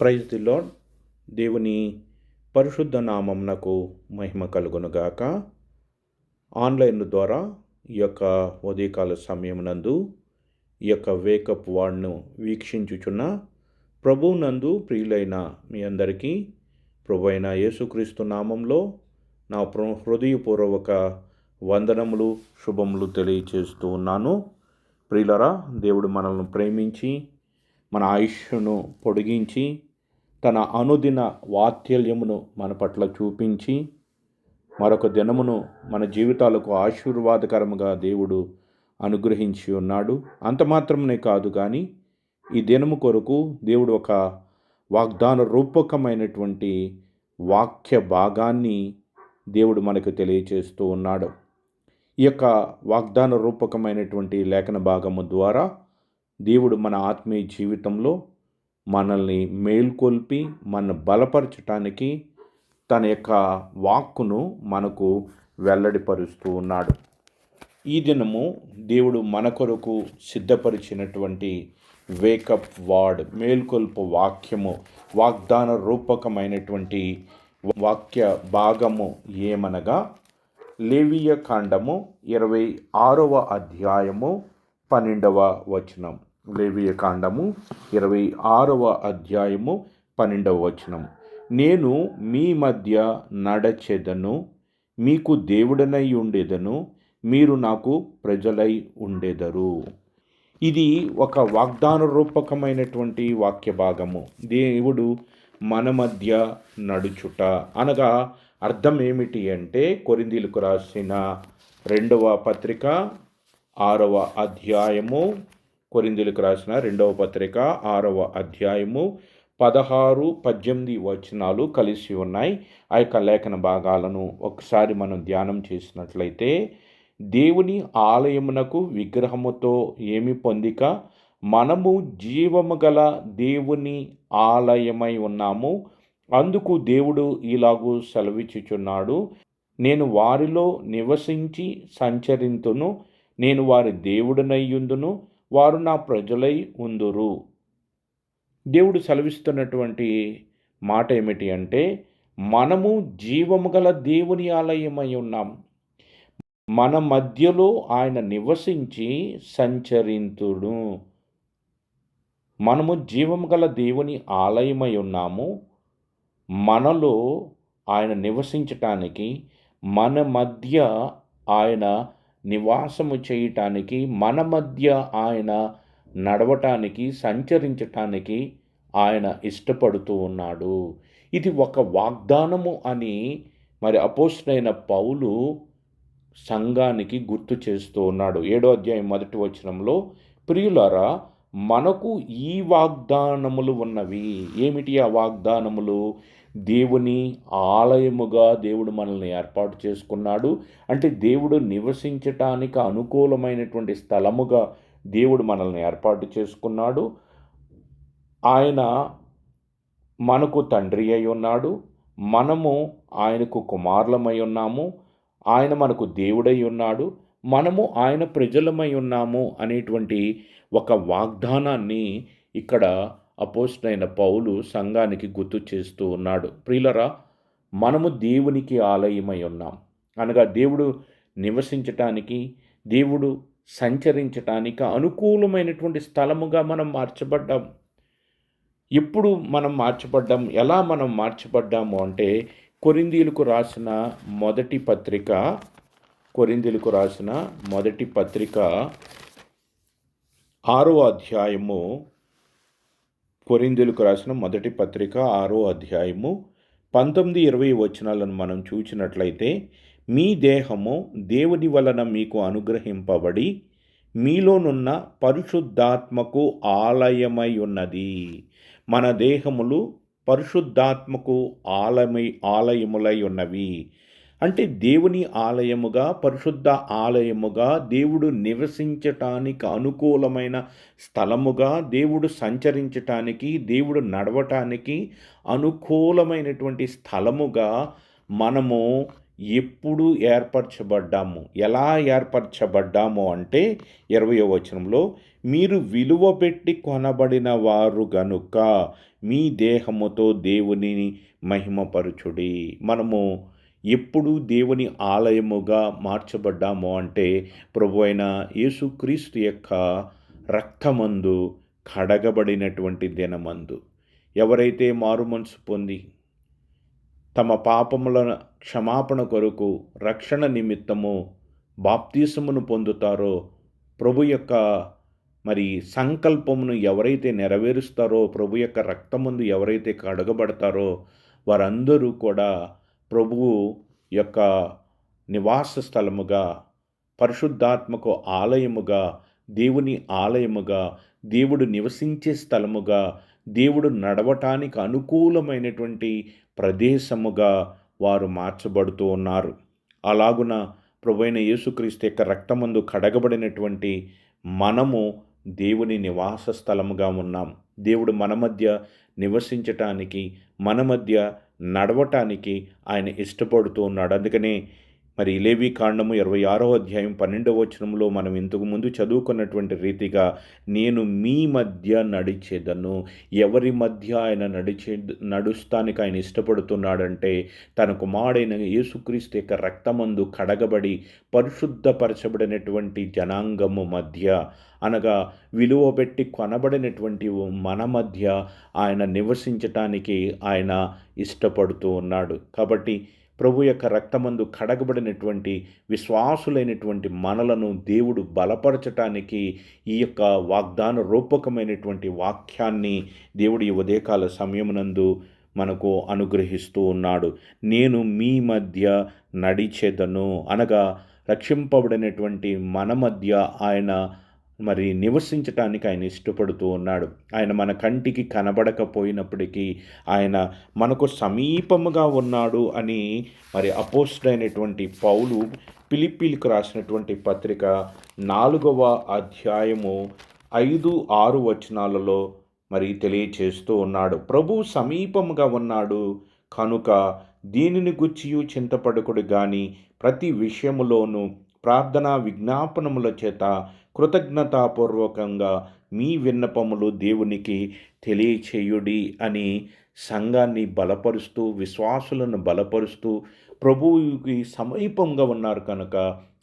Praise the lord దేవుని పరిశుద్ధ నామంనకు మహిమ కలుగునుగాక. ఆన్లైన్ ద్వారా ఈ యొక్క ఉదయకాల సమయమునందు ఈ యొక్క వేకప్ వాడ్ను వీక్షించుచున్న ప్రభువునందు ప్రియులైన మీ అందరికీ ప్రభు అయిన యేసుక్రీస్తు నామంలో నా ప్ర- హృదయపూర్వక వందనములు శుభములు తెలియచేస్తూ ఉన్నాను. ప్రియులరా దేవుడు మనల్ని ప్రేమించి మన ఆయుష్ను పొడిగించి తన అనుదిన వాత్సల్యమును మన పట్ల చూపించి మరొక దినమును మన జీవితాలకు ఆశీర్వాదకరముగా దేవుడు అనుగ్రహించి ఉన్నాడు. అంత మాత్రమే కాదు కానీ ఈ దినము కొరకు దేవుడు ఒక వాగ్దాన రూపకమైనటువంటి వాక్య భాగాన్ని దేవుడు మనకు తెలియచేస్తూ ఉన్నాడు. ఈ యొక్క వాగ్దాన రూపకమైనటువంటి లేఖన భాగము ద్వారా దేవుడు మన ఆత్మీయ జీవితంలో మనల్ని మేల్కొల్పి మన బలపరచటానికి తన యొక్క వాక్కును మనకు వెల్లడిపరుస్తూ ఉన్నాడు. ఈ దినము దేవుడు మన కొరకు సిద్ధపరిచినటువంటి వేకప్ వార్డ్ మేల్కొల్పు వాక్యము వాగ్దాన రూపకమైనటువంటి వాక్య భాగము ఏమనగా లేవియ కాండము ఇరవై ఆరవ అధ్యాయము పన్నెండవ వచనం. లేవియ కాండము ఇరవై ఆరవ అధ్యాయము పన్నెండవ వచనం. నేను మీ మధ్య నడచెదను మీకు దేవుడనై ఉండేదను మీరు నాకు ప్రజలై ఉండేదరు. ఇది ఒక వాగ్దాన రూపకమైనటువంటి వాక్య భాగము దేవుడు మన మధ్య నడుచుట. అనగా అర్థం ఏమిటి అంటే కొరిందీలకు రాసిన రెండవ పత్రిక ఆరవ అధ్యాయము కొరిందులకు రాసిన రెండవ పత్రిక ఆరవ అధ్యాయము పదహారు పద్దెనిమిది వచనాలు కలిసి ఉన్నాయి. ఆ యొక్క లేఖన భాగాలను ఒకసారి మనం ధ్యానం చేసినట్లయితే దేవుని ఆలయమునకు విగ్రహముతో ఏమి పొందిక? మనము జీవము గల దేవుని ఆలయమై ఉన్నాము. అందుకు దేవుడు ఇలాగూ సెలవిచ్చుచున్నాడు. నేను వారిలో నివసించి సంచరింతును. నేను వారి దేవుడనయ్యుందును వారు నా ప్రజలై ఉందురు. దేవుడు సెలవిస్తున్నటువంటి మాట ఏమిటి అంటే మనము జీవము గల దేవుని ఆలయమై ఉన్నాం. మన మధ్యలో ఆయన నివసించి సంచరింతుడు. మనము జీవము గల దేవుని ఆలయమై ఉన్నాము. మనలో ఆయన నివసించటానికి మన మధ్య ఆయన నివాసము చేయటానికి మన మధ్య ఆయన నడవటానికి సంచరించటానికి ఆయన ఇష్టపడుతూ ఉన్నాడు. ఇది ఒక వాగ్దానము అని మరి అపోస్టైన పౌలు సంఘానికి గుర్తు చేస్తూ ఉన్నాడు. ఏడో అధ్యాయం మొదటి వచనంలో ప్రియులారా మనకు ఈ వాగ్దానములు ఉన్నవి. ఏమిటి ఆ వాగ్దానములు? దేవుని ఆలయముగా దేవుడు మనల్ని ఏర్పాటు చేసుకున్నాడు. అంటే దేవుడు నివసించటానికి అనుకూలమైనటువంటి స్థలముగా దేవుడు మనల్ని ఏర్పాటు చేసుకున్నాడు. ఆయన మనకు తండ్రి అయి ఉన్నాడు. మనము ఆయనకు కుమారులమై ఉన్నాము. ఆయన మనకు దేవుడై ఉన్నాడు. మనము ఆయన ప్రజలమై ఉన్నాము అనేటువంటి ఒక వాగ్దానాన్ని ఇక్కడ అపోస్టైన పౌలు సంఘానికి గుర్తు చేస్తూ ఉన్నాడు. ప్రియులరా మనము దేవునికి ఆలయమై ఉన్నాం. అనగా దేవుడు నివసించటానికి దేవుడు సంచరించటానికి అనుకూలమైనటువంటి స్థలముగా మనం మార్చబడ్డాం. ఎప్పుడు మనం మార్చబడ్డాం? ఎలా మనం మార్చబడ్డాము అంటే కొరిందీలకు రాసిన మొదటి పత్రిక కొరిందీలకు రాసిన మొదటి పత్రిక ఆరో అధ్యాయము కొరిందులకు రాసిన మొదటి పత్రిక ఆరో అధ్యాయము పంతొమ్మిది ఇరవై వచనాలను మనం చూచినట్లయితే మీ దేహము దేవుని వలన మీకు అనుగ్రహింపబడి మీలోనున్న పరిశుద్ధాత్మకు ఆలయమై ఉన్నది. మన దేహములు పరిశుద్ధాత్మకు ఆలయమై ఆలయములై ఉన్నవి. అంటే దేవుని ఆలయముగా పరిశుద్ధ ఆలయముగా దేవుడు నివసించటానికి అనుకూలమైన స్థలముగా దేవుడు సంచరించటానికి దేవుడు నడవటానికి అనుకూలమైనటువంటి స్థలముగా మనము ఎప్పుడు ఏర్పరచబడ్డాము. ఎలా ఏర్పరచబడ్డాము అంటే ఇరవయో వచనంలో మీరు విలువ పెట్టి కొనబడిన వారు గనుక మీ దేహముతో దేవునిని మహిమపరచుడి. మనము ఎప్పుడు దేవుని ఆలయముగా మార్చబడ్డాము అంటే ప్రభు అయిన యేసుక్రీస్తు యొక్క రక్తమందు కడగబడినటువంటి దినమందు. ఎవరైతే మారు మనసు పొంది తమ పాపముల క్షమాపణ కొరకు రక్షణ నిమిత్తము బాప్తీసమును పొందుతారో ప్రభు యొక్క మరి సంకల్పమును ఎవరైతే నెరవేరుస్తారో ప్రభు యొక్క రక్తముందు ఎవరైతే కడగబడతారో వారందరూ కూడా ప్రభువు యొక్క నివాస స్థలముగా పరిశుద్ధాత్మకు ఆలయముగా దేవుని ఆలయముగా దేవుడు నివసించే స్థలముగా దేవుడు నడవటానికి అనుకూలమైనటువంటి ప్రదేశముగా వారు మార్చబడుతూ ఉన్నారు. అలాగున ప్రభువైన యేసుక్రీస్తు యొక్క రక్తమందు కడగబడినటువంటి మనము దేవుని నివాస స్థలముగా ఉన్నాం. దేవుడు మన మధ్య నివసించటానికి మన మధ్య నడవటానికి ఆయన ఇష్టపడుతూ ఉన్నాడు. అందుకనే మరి లేవి కాండము ఇరవై ఆరో అధ్యాయం పన్నెండవ వచనంలో మనం ఇంతకు ముందు చదువుకున్నటువంటి రీతిగా నేను మీ మధ్య నడిచేదను. ఎవరి మధ్య ఆయన నడిచే నడుస్తానికి ఆయన ఇష్టపడుతున్నాడంటే తన కుమారుడైన యేసుక్రీస్తు యొక్క రక్తమందు కడగబడి పరిశుద్ధపరచబడినటువంటి జనాంగము మధ్య అనగా విలువ పెట్టి కొనబడినటువంటి మన మధ్య ఆయన నివసించటానికి ఆయన ఇష్టపడుతూ ఉన్నాడు. కాబట్టి ప్రభు యొక్క రక్తమందు కడగబడినటువంటి విశ్వాసులైనటువంటి మనలను దేవుడు బలపరచటానికి ఈ యొక్క వాగ్దాన రూపకమైనటువంటి వాక్యాన్ని దేవుడు ఈ ఉదయకాల సమయమునందు మనకు అనుగ్రహిస్తూ ఉన్నాడు. నేను మీ మధ్య నడిచేదను అనగా రక్షింపబడినటువంటి మన మధ్య ఆయన మరి నివసించటానికి ఆయన ఇష్టపడుతూ ఉన్నాడు. ఆయన మన కంటికి కనబడకపోయినప్పటికీ ఆయన మనకు సమీపముగా ఉన్నాడు అని మరి అపోస్ట్ అయినటువంటి పౌలు పిలిపిలికి రాసినటువంటి పత్రిక నాలుగవ అధ్యాయము ఐదు ఆరు వచనాలలో మరి తెలియచేస్తూ ఉన్నాడు. ప్రభు సమీపముగా ఉన్నాడు కనుక దీనిని గుచ్చియు చింతపడకుడు కానీ ప్రతి విషయములోనూ ప్రార్థనా విజ్ఞాపనముల చేత కృతజ్ఞతాపూర్వకంగా మీ విన్నపములు దేవునికి తెలియచేయుడి అని సంఘాన్ని బలపరుస్తూ విశ్వాసులను బలపరుస్తూ ప్రభువుకి సమీపంగా ఉన్నారు కనుక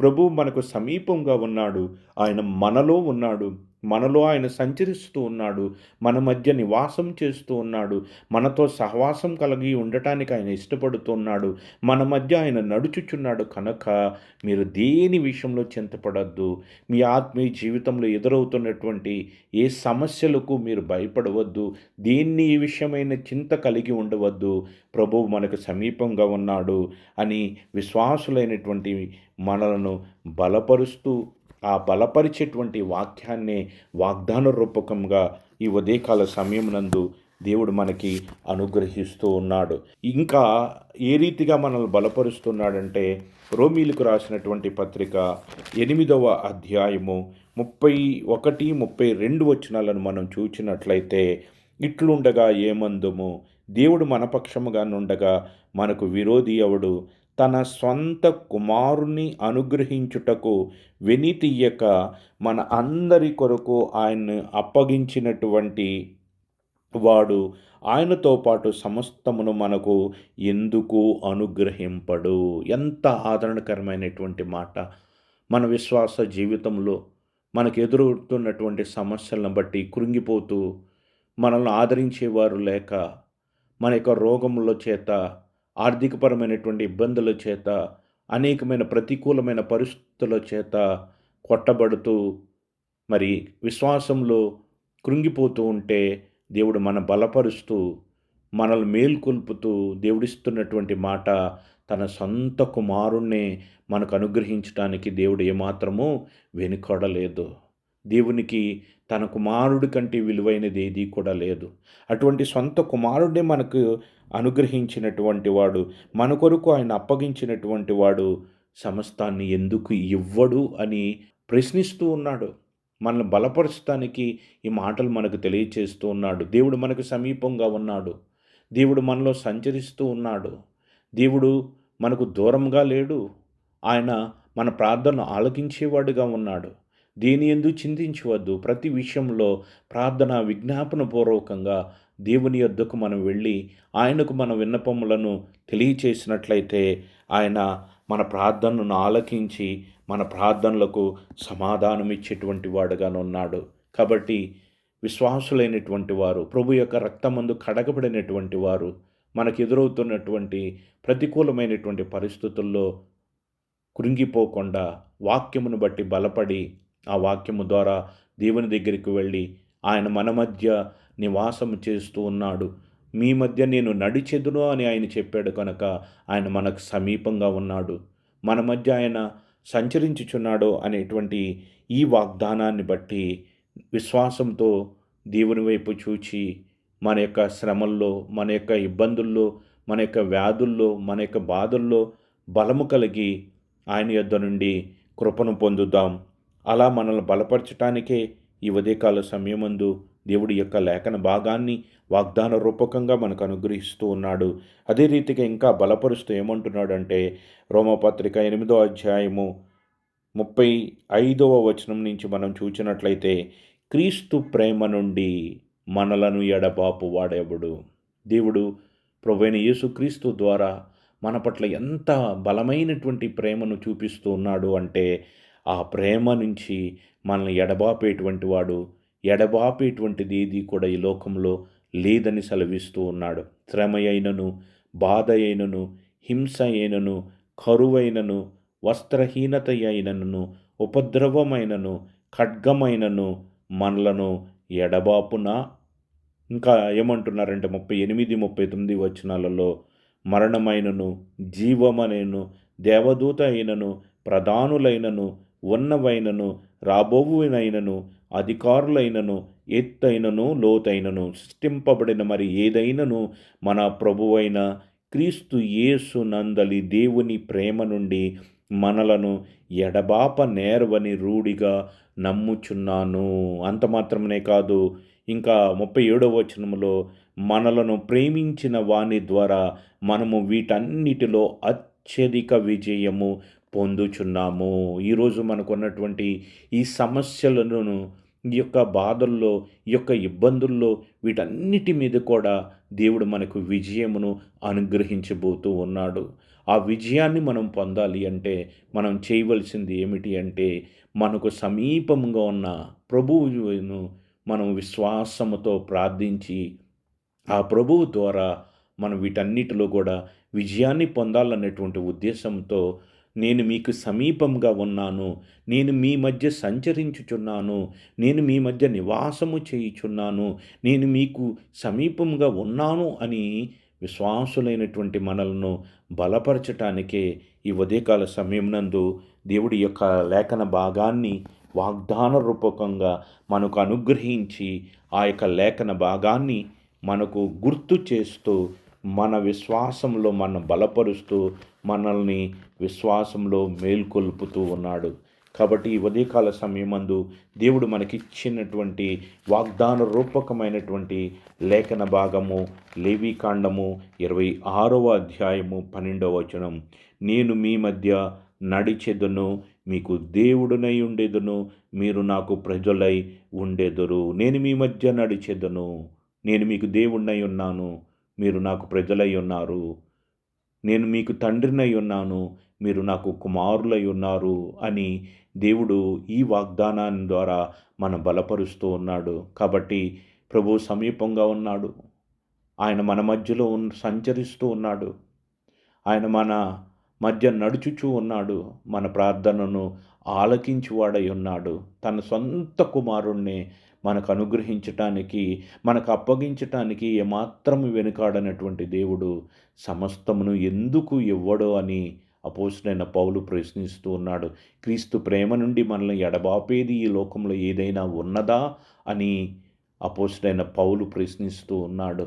ప్రభు మనకు సమీపంగా ఉన్నాడు ఆయన మనలో ఉన్నాడు. మనలో ఆయన సంచరిస్తూ ఉన్నాడు. మన మధ్య నివాసం చేస్తూ ఉన్నాడు. మనతో సహవాసం కలిగి ఉండటానికి ఆయన ఇష్టపడుతున్నాడు మన మధ్య ఆయన నడుచుచున్నాడు కనుక మీరు దేని విషయంలో చింతపడద్దు. మీ ఆత్మీయ జీవితంలో ఎదురవుతున్నటువంటి ఏ సమస్యలకు మీరు భయపడవద్దు. దేన్ని ఈ విషయమైన చింత కలిగి ఉండవద్దు. ప్రభువు మనకు సమీపంగా ఉన్నాడు అని విశ్వాసులైనటువంటి మనలను బలపరుస్తూ ఆ బలపరిచేటువంటి వాక్యాన్నే వాగ్దాన రూపకంగా ఈ ఉదయకాల సమయం నందు దేవుడు మనకి అనుగ్రహిస్తూ ఉన్నాడు. ఇంకా ఏ రీతిగా మనల్ని బలపరుస్తున్నాడంటే రోమీలకు రాసినటువంటి పత్రిక ఎనిమిదవ అధ్యాయము ముప్పై ఒకటి ముప్పై రెండు వచనాలను మనం చూచినట్లయితే ఇట్లుండగా ఏమందుము? దేవుడు మన పక్షముగా నుండగా మనకు విరోధి ఎవడు? తన సొంత కుమారుని అనుగ్రహించుటకు వెనితీయక మన అందరి కొరకు ఆయన్ని అప్పగించినటువంటి వాడు ఆయనతో పాటు సమస్తమును మనకు ఎందుకు అనుగ్రహింపడు? ఎంత ఆదరణకరమైనటువంటి మాట. మన విశ్వాస జీవితంలో మనకు ఎదురవుతున్నటువంటి సమస్యలను బట్టి కృంగిపోతూ మనల్ని ఆదరించేవారు లేక మన యొక్క రోగముల చేత ఆర్థికపరమైనటువంటి ఇబ్బందుల చేత అనేకమైన ప్రతికూలమైన పరిస్థితుల చేత కొట్టబడుతూ మరి విశ్వాసంలో కృంగిపోతూ ఉంటే దేవుడు మన బలపరుస్తూ మనల్ని మేల్కొల్పుతూ దేవుడిస్తున్నటువంటి మాట తన సొంత కుమారుణ్ణే మనకు అనుగ్రహించడానికి దేవుడు ఏమాత్రమూ వెనుకడలేదు. దేవునికి తన కుమారుడి కంటే విలువైనది ఏదీ కూడా లేదు. అటువంటి సొంత కుమారుడే మనకు అనుగ్రహించినటువంటి వాడు మన కొరకు ఆయన అప్పగించినటువంటి వాడు సమస్తాన్ని ఎందుకు ఇవ్వడు అని ప్రశ్నిస్తూ ఉన్నాడు. మనల్ని బలపరచడానికి ఈ మాటలు మనకు తెలియచేస్తూ ఉన్నాడు. దేవుడు మనకు సమీపంగా ఉన్నాడు. దేవుడు మనలో సంచరిస్తూ ఉన్నాడు. దేవుడు మనకు దూరంగా లేడు. ఆయన మన ప్రార్థనను ఆలకించేవాడుగా ఉన్నాడు. దేని ఎందు చింతించవద్దు. ప్రతి విషయంలో ప్రార్థన విజ్ఞాపన పూర్వకంగా దేవుని యొద్దకు మనం వెళ్ళి ఆయనకు మన విన్నపములను తెలియచేసినట్లయితే ఆయన మన ప్రార్థనను ఆలకించి మన ప్రార్థనలకు సమాధానం ఇచ్చేటువంటి వాడుగానున్నాడు కాబట్టి విశ్వాసులైనటువంటి వారు ప్రభు యొక్క రక్తమందు కడగబడినటువంటి వారు మనకు ఎదురవుతున్నటువంటి ప్రతికూలమైనటువంటి పరిస్థితుల్లో కృంగిపోకుండా వాక్యమును బట్టి బలపడి ఆ వాక్యము ద్వారా దేవుని దగ్గరికి వెళ్ళి ఆయన మన మధ్య నివాసం చేస్తూ ఉన్నాడు. మీ మధ్య నేను నడిచెదును అని ఆయన చెప్పాడు కనుక ఆయన మనకు సమీపంగా ఉన్నాడు. మన మధ్య ఆయన సంచరించుచున్నాడు అనేటువంటి ఈ వాగ్దానాన్ని బట్టి విశ్వాసంతో దేవుని వైపు చూచి మన యొక్క శ్రమల్లో మన యొక్క ఇబ్బందుల్లో మన యొక్క వ్యాధుల్లో మన యొక్క బాధల్లో బలము కలిగి ఆయన యొద్ద నుండి కృపను పొందుదాం. అలా మనల్ని బలపరచటానికే ఈ ఉదయకాల సమయమందు దేవుడి యొక్క లేఖన భాగాన్ని వాగ్దాన రూపకంగా మనకు అనుగ్రహిస్తూ ఉన్నాడు. అదే రీతిగా ఇంకా బలపరుస్తూ ఏమంటున్నాడంటే రోమపత్రిక ఎనిమిదో అధ్యాయము ముప్పై ఐదవ వచనం నుంచి మనం చూచినట్లయితే క్రీస్తు ప్రేమ నుండి మనలను ఎడబాపు వాడేవుడు? దేవుడు ప్రొవైన యేసుక్రీస్తు ద్వారా మన పట్ల ఎంత బలమైనటువంటి ప్రేమను చూపిస్తూ ఉన్నాడు అంటే ఆ ప్రేమ నుంచి మనల్ని ఎడబాపేటువంటి వాడు ఎడబాపేటువంటిది ఏది కూడా ఈ లోకంలో లేదని సెలవిస్తూ ఉన్నాడు. శ్రమ అయినను బాధ అయినను హింస అయినను కరువైనను వస్త్రహీనత అయినను ఉపద్రవమైనను ఖడ్గమైనను మనలను ఎడబాపున? ఇంకా ఏమంటున్నారంటే ముప్పై ఎనిమిది ముప్పై తొమ్మిది వచనాలలో మరణమైనను జీవమనైను దేవదూత అయినను ప్రధానులైనను ఉన్నవైనను రాబోవునైనను అధికారులైనను ఎత్తైనను లోతైనను సృష్టింపబడిన మరి ఏదైనను మన ప్రభువైన క్రీస్తు యేసు నందలి దేవుని ప్రేమ నుండి మనలను ఎడబాప నేర్వని రూఢిగా నమ్ముచున్నాను. అంత మాత్రమే కాదు ఇంకా ముప్పై ఏడవ వచనంలో మనలను ప్రేమించిన వాని ద్వారా మనము వీటన్నిటిలో అత్యధిక విజయము పొందుచున్నాము. ఈరోజు మనకున్నటువంటి ఈ సమస్యలను ఈ యొక్క బాధల్లో ఈ యొక్క ఇబ్బందుల్లో వీటన్నిటి మీద కూడా దేవుడు మనకు విజయమును అనుగ్రహించబోతూ ఉన్నాడు. ఆ విజయాన్ని మనం పొందాలి అంటే మనం చేయవలసింది ఏమిటి అంటే మనకు సమీపంగా ఉన్న ప్రభువును మనం విశ్వాసముతో ప్రార్థించి ఆ ప్రభువు ద్వారా మనం వీటన్నిటిలో కూడా విజయాన్ని పొందాలనేటువంటి ఉద్దేశంతో నేను మీకు సమీపంగా ఉన్నాను. నేను మీ మధ్య సంచరించుచున్నాను. నేను మీ మధ్య నివాసము చేయుచున్నాను. నేను మీకు సమీపంగా ఉన్నాను అని విశ్వాసులైనటువంటి మనలను బలపరచటానికే ఈ ఉదయకాల సమయం నందు దేవుడి యొక్క లేఖన భాగాన్ని వాగ్దాన రూపకంగా మనకు అనుగ్రహించి ఆ యొక్క లేఖన భాగాన్ని మనకు గుర్తు చేస్తూ మన విశ్వాసంలో మనం బలపరుస్తూ మనల్ని విశ్వాసంలో మేల్కొల్పుతూ ఉన్నాడు. కాబట్టి ఈ ఉదయకాల సమయమందు దేవుడు మనకిచ్చినటువంటి వాగ్దాన రూపకమైనటువంటి లేఖన భాగము లేవీకాండము ఇరవై ఆరవ అధ్యాయము పన్నెండవ వచనం. నేను మీ మధ్య నడిచెదను మీకు దేవుడునై ఉండేదను మీరు నాకు ప్రజలై ఉండేదరు. నేను మీ మధ్య నడిచెదను నేను మీకు దేవుడినై ఉన్నాను మీరు నాకు ప్రజలై ఉన్నారు. నేను మీకు తండ్రినై ఉన్నాను మీరు నాకు కుమారులై ఉన్నారు అని దేవుడు ఈ వాగ్దానాన్ని ద్వారా మన బలపరుస్తూ ఉన్నాడు. కాబట్టి ప్రభు సమీపంగా ఉన్నాడు. ఆయన మన మధ్యలో సంచరిస్తూ ఉన్నాడు. ఆయన మన మధ్య నడుచుచూ ఉన్నాడు. మన ప్రార్థనను ఆలకించువాడై ఉన్నాడు. తన సొంత కుమారుణ్ణి మనకు అనుగ్రహించటానికి మనకు అప్పగించటానికి ఏమాత్రం వెనుకాడనటువంటి దేవుడు సమస్తమును ఎందుకు ఇవ్వడో అని అపోసులైన పౌలు ప్రశ్నిస్తూ ఉన్నాడు క్రీస్తు ప్రేమ నుండి మనల్ని ఎడబాపేది ఈ లోకంలో ఏదైనా ఉన్నదా? అని అపోసులైన పౌలు ప్రశ్నిస్తూ ఉన్నాడు.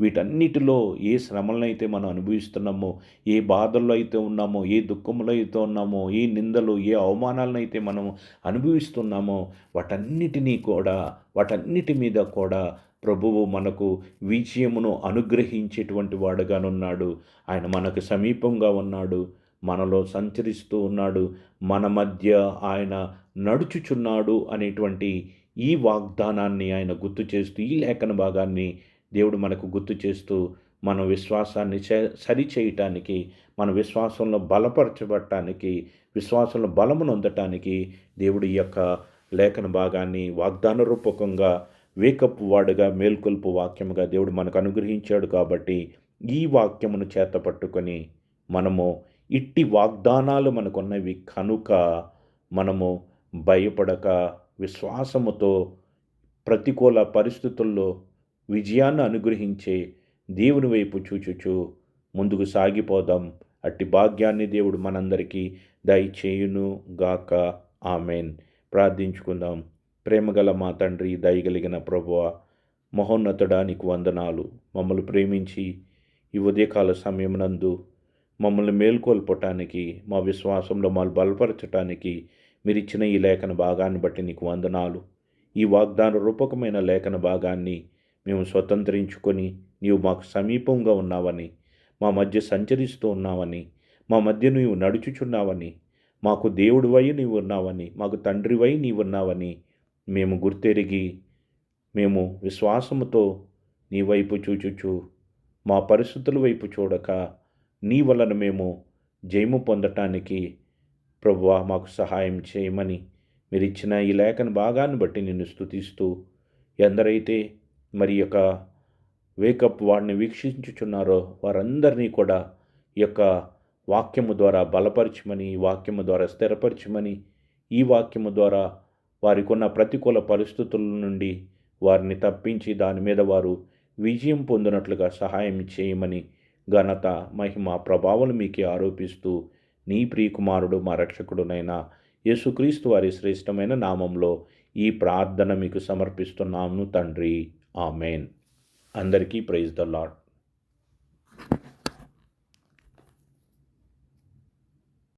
వీటన్నిటిలో ఏ శ్రమలనైతే మనం అనుభవిస్తున్నామో ఏ బాధల్లో అయితే ఉన్నామో ఏ దుఃఖంలో అయితే ఉన్నామో ఏ నిందలు ఏ అవమానాలనైతే మనం అనుభవిస్తున్నామో వాటన్నిటినీ కూడా వాటన్నిటి మీద కూడా ప్రభువు మనకు విజయమును అనుగ్రహించేటువంటి వాడుగానున్నాడు. ఆయన మనకు సమీపంగా ఉన్నాడు. మనలో సంచరిస్తూ ఉన్నాడు. మన మధ్య ఆయన నడుచుచున్నాడు అనేటువంటి ఈ వాగ్దానాన్ని ఆయన గుర్తు చేస్తూ ఈ లేఖన భాగాన్ని దేవుడు మనకు గుర్తు చేస్తూ మన విశ్వాసాన్ని సరి చేయటానికి మన విశ్వాసంలో బలపరచబడటానికి విశ్వాసంలో బలమును పొందటానికి దేవుడు ఈ యొక్క లేఖన భాగాన్ని వాగ్దాన రూపకంగా వేకప్ వాడుగా మేల్కొల్పు వాక్యముగా దేవుడు మనకు అనుగ్రహించాడు కాబట్టి ఈ వాక్యమును చేత పట్టుకొని మనము ఇట్టి వాగ్దానాలు మనకున్నవి కనుక మనము భయపడక విశ్వాసముతో ప్రతికూల పరిస్థితుల్లో విజయాన్ని అనుగ్రహించే దేవుని వైపు చూచుచు ముందుకు సాగిపోదాం. అట్టి భాగ్యాన్ని దేవుడు మనందరికీ దయచేయును గాక. ఆమెన్. ప్రార్థించుకుందాం. ప్రేమగల మా తండ్రి దయగలిగిన ప్రభువ మహోన్నతుడానికి వందనాలు. మమ్మల్ని ప్రేమించి ఈ ఉదయకాల సమయమునందు మమ్మల్ని మేల్కొల్పటానికి మా విశ్వాసంలో మమ్మల్ని బలపరచటానికి మీరు ఇచ్చిన ఈ లేఖన భాగాన్ని బట్టి నీకు వందనాలు. ఈ వాగ్దాన రూపకమైన లేఖన భాగాన్ని మేము స్వతంత్రించుకొని నీవు మాకు సమీపంగా ఉన్నావని మా మధ్య సంచరిస్తూ ఉన్నావని మా మధ్య నీవు నడుచుచున్నావని మాకు దేవుడివై నీవు ఉన్నావని మాకు తండ్రివై నీవు ఉన్నావని మేము గుర్తెరిగి మేము విశ్వాసముతో నీ వైపు చూచుచు మా పరిస్థితుల వైపు చూడక నీ వలన మేము జయము పొందటానికి ప్రభువా మాకు సహాయం చేయమని మీరు ఇచ్చిన ఈ లేఖన భాగాన్ని బట్టి నిన్ను స్థుతిస్తూ ఎందరైతే మరి యొక్క వేకప్ వాడిని వీక్షించుచున్నారో వారందరినీ కూడా ఈ యొక్క వాక్యము ద్వారా బలపరచమని ఈ వాక్యము ద్వారా స్థిరపరచమని ఈ వాక్యము ద్వారా వారికి ఉన్న ప్రతికూల పరిస్థితుల నుండి వారిని తప్పించి దాని మీద వారు విజయం పొందినట్లుగా సహాయం చేయమని ఘనత మహిమ ప్రభావం మీకే ఆరోపిస్తూ నీ ప్రియకుమారుడు మా రక్షకుడునైన యేసుక్రీస్తు వారి శ్రేష్టమైన నామంలో ఈ ప్రార్థన మీకు సమర్పిస్తున్నాము తండ్రి. ఆమెన్. అందరికీ ప్రైజ్ ద లాడ్